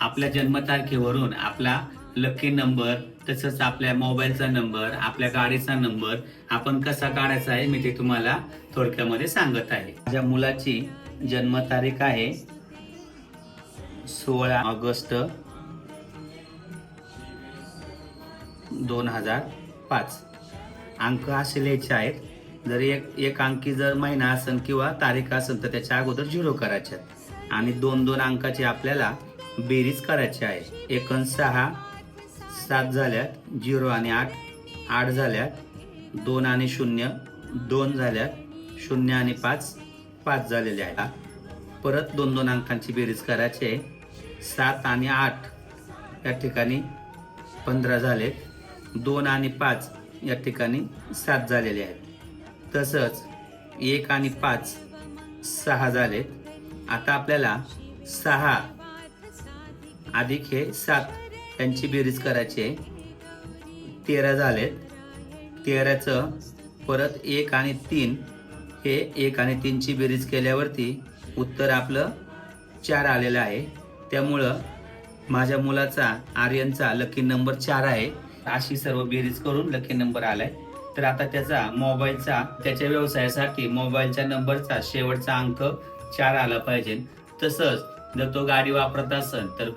आपल्या जन्मतारखेवरून आपला lucky number तसंच आपल्या मोबाईलचा नंबर आपल्या गाडीचा नंबर आपण कसा काढायचा आहे मी ते तुम्हाला थोडक्यामध्ये सांगत आहे. माझ्या मुलाची जन्मतारीख आहे सोळा ऑगस्ट दोन हजार पाच. अंक असे लिहायचे आहेत जर एक एक अंकी जर महिना असेल किंवा तारीख असेल तर त्याच्या अगोदर झिरो करायच्यात. आणि दोन दोन अंकाचे आपल्याला बेरीज करायची आहे. एकूण सहा सात झाल्यात झिरो आणि आठ आठ झाल्यात दोन आणि शून्य दोन झाल्यात शून्य आणि पाच पाच झालेले आहेत. परत दोन दोन अंकांची बेरीज करायची आहे. सात आणि आठ या ठिकाणी पंधरा झाले दोन आणि पाच या ठिकाणी सात झालेले आहेत. तसंच एक आणि पाच सहा झालेत. आता आपल्याला सहा अधिक हे सात. त्यांची बेरीज करायची आहे. तेरा झालेत. तेराचं परत एक आणि तीन. हे एक आणि तीनची बेरीज केल्यावरती उत्तर आपलं चार आलेलं आहे. त्यामुळं माझ्या मुलाचा आर्यनचा लकी नंबर चार आहे. अशी सर्व बेरीज करून लकी नंबर आलाय. तर आता त्याचा मोबाईलचा त्याच्या व्यवसायासाठी मोबाईलच्या नंबरचा शेवटचा अंक चार आला पाहिजे. तसंच जर तो गाडी वापरत असेल तर